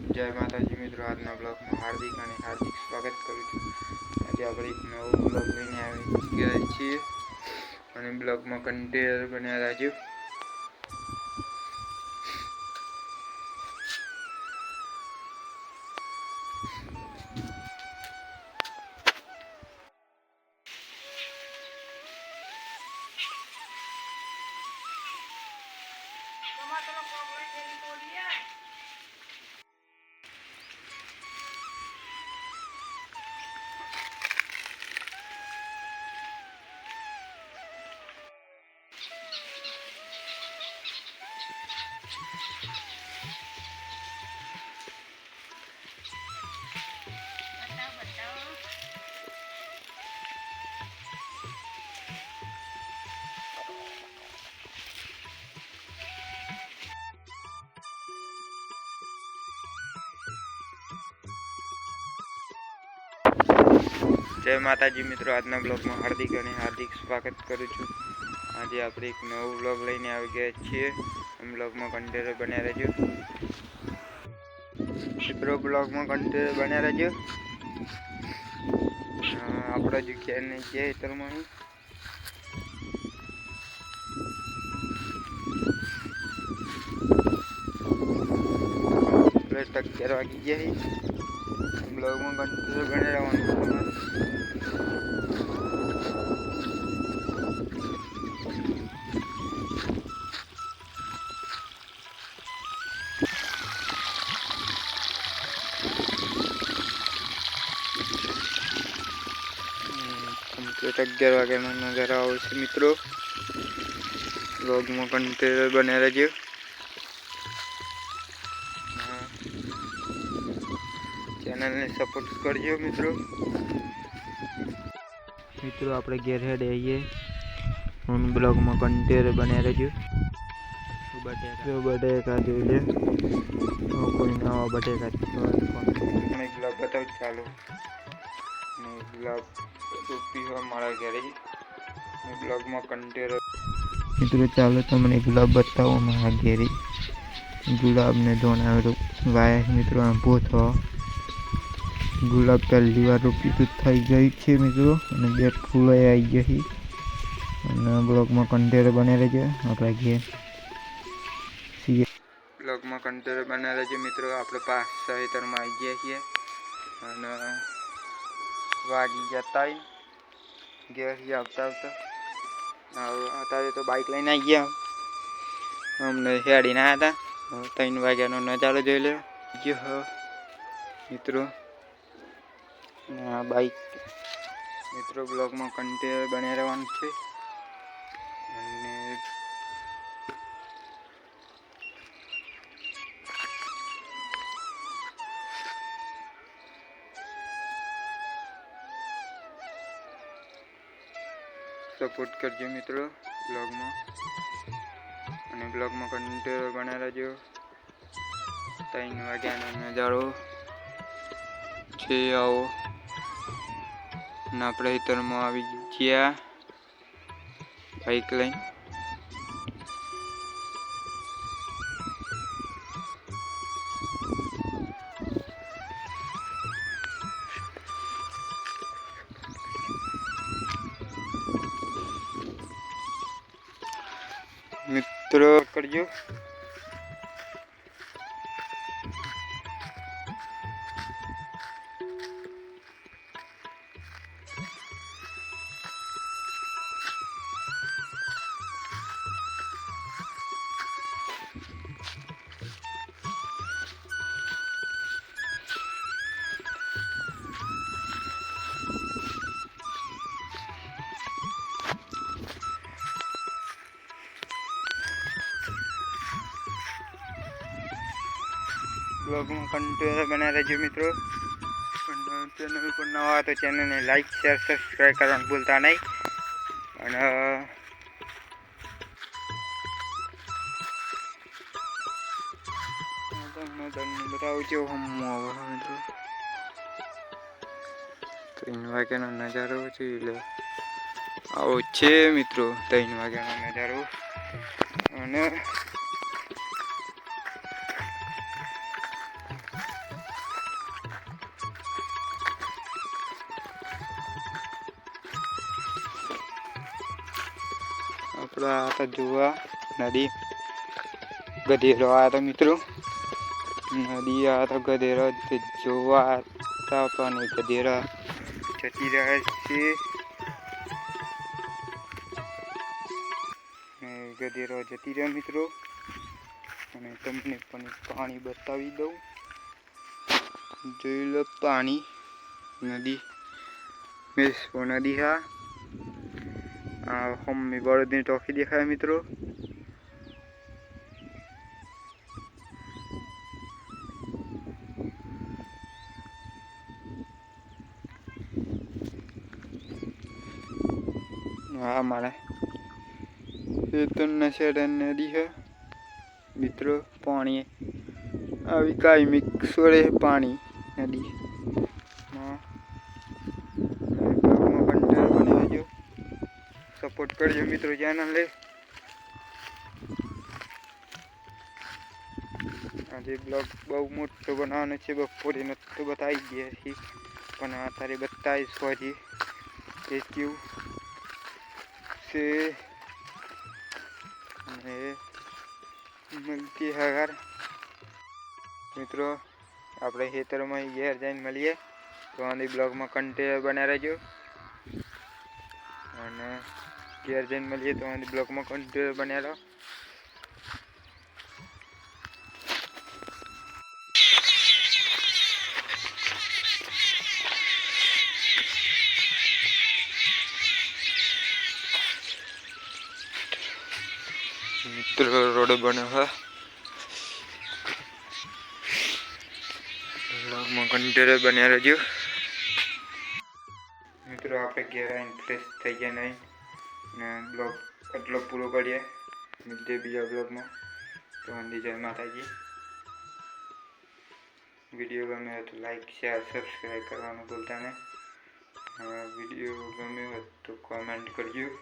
જય માતાજી મિત્રો, આજના બ્લોગમાં હાર્દિક અને હાર્દિક સ્વાગત કરું છું. આજે આપણે એક નવો બ્લોગ લઈને આવી ગયા છીએ અને બ્લોગમાં કન્ટેનર બન્યા રાજ્યો જય માતાજી મિત્રો, આજના બ્લોગમાં હાર્દિક અને હાર્દિક સ્વાગત કરું છું. આજે આપણે એક નવો બ્લોગ લઈને આવી ગયા છીએ. એમ બ્લોગમાં કન્ટેનર બન્યા રહેજો. મિત્રો, બ્લોગમાં કન્ટેનર બન્યા રહેજો. આપણા જે ખેરને છે તરમાણી તક વાગી ગયા બ્લોગમાં કન્ટિન્યુ બને રહેવાનું છે તમારે કમ્પ્લીટ અગિયાર વાગ્યાનો નજારો આવે છે મિત્રો બ્લોગમાં કન્ટિન્યુ બને રહેજો ચેનલને સપોર્ટ કરજો મિત્રો. મિત્રો આપણે ઘેર હેડ આવીએ. હું બ્લોગમાં કન્ટેર બન્યા રહેજો. જો બટેકા જોઈ લે. હું કોઈ નવા બટેકા પણ એક બ્લોગ બતાવું ચાલુ. ને બ્લોગ પીવા મારા ઘરે. બ્લોગમાં કન્ટેર મિત્રો ચાલો તમને ગુલાબ બતાવો મારા ઘેરે. ગુલાબને ધોણાવેલું વાય મિત્રો આમ પોથો ગુલાબ પહેલી વાર રોપ્યું તો થઈ ગઈ છે મિત્રો. અને બે ફૂલો આવી ગયા છે. અને બ્લોગમાં કંટેર બને રહેજે. આપણે ઘેર સીએ બ્લોગમાં કંટેર બને રહેજે મિત્રો. આપણે પાસ સહિતરમાં આવી ગયા છીએ. અને વાગી જતા ઘેર આવતા આવતા. અત્યારે તો બાઇક લઈને આવી ગયા. અમને હેડીને આવ્યા હતા. ત્રણ વાગ્યાનો નજારો જોઈ લો મિત્રો. આ બાઇક મિત્રો બ્લોગમાં કન્ટિન્યુ બની રહેવાનું છે. અને સપોર્ટ કરજો મિત્રો બ્લોગમાં અને બ્લોગમાં કન્ટિન્યુ બના રહેજો. ત્રણ વાગ્યાનો નજારો. છે આવો. અને આપણે હિતરમાં આવી ગયા. બાઈક લઈને. મિત્રો કરજો. બ્લોગમાં કન્ટેનર બના રહેજો મિત્રો. ચેનલ પર નવા હોય તો ચેનલને લાઈક શેર સબસ્ક્રાઈબ કરવાનું ભૂલતા નહીં. અને તમને છું ત્રણ વાગ્યાનો નજારો છે એટલે આવો છે મિત્રો ત્રણ વાગ્યાનો નજારો. અને મિત્રો આ તો જોવા નદી ગધેરો આવ્યા હતા મિત્રો નદી આ તો ગધેરો જોવા હતા પણ ગધેરા જતી રહ્યા છે ગધેરો જતી રહ્યા મિત્રો અને તમને પણ પાણી બતાવી દઉં જોઈ લો પાણી નદી મેસપો નદી હા આ હોમની બળદની ટોકી દેખાય મિત્રો. હા મારે એ તો નશેડ નદી છે મિત્રો પાણી આવી કાયમિક સોળે પાણી નદી. સપોર્ટ કરજો મિત્રો ચેનલને આજે બ્લોગ બહુ મોટો બનાવવાનો છે બપોરે નતો બતાવી ગયા છીએ પણ અત્યારે બતાવીશ ફરી એ કેવું છે અને મળતી હગાર મિત્રો આપણે ખેતરમાં ઘેર જઈને મળીએ તો આની બ્લોગમાં કન્ટેન્ટ બન્યા રહેજો અને ઘેર જઈને મળીએ તો આની બ્લોગમાં કન્ટિન્યુ બન્યા રહો. મિત્રો રોડ બન્યો હે. બ્લોગમાં કન્ટેન્ટ બન્યા રહેજો. મિત્રો, આપણે ઘેર ફ્રેશ થઈ ગયા નહીં. ને બ્લોગ એટલો પૂરો કરીએ. મિલતે બીજા બ્લોગમાં. તો અંદી જય માતાજી. વીડિયો ગમે તો લાઈક શેર સબસ્ક્રાઈબ કરવાનું ભૂલતા નહીં. વીડિયો ગમ્યો હોય તો કોમેન્ટ કરજો.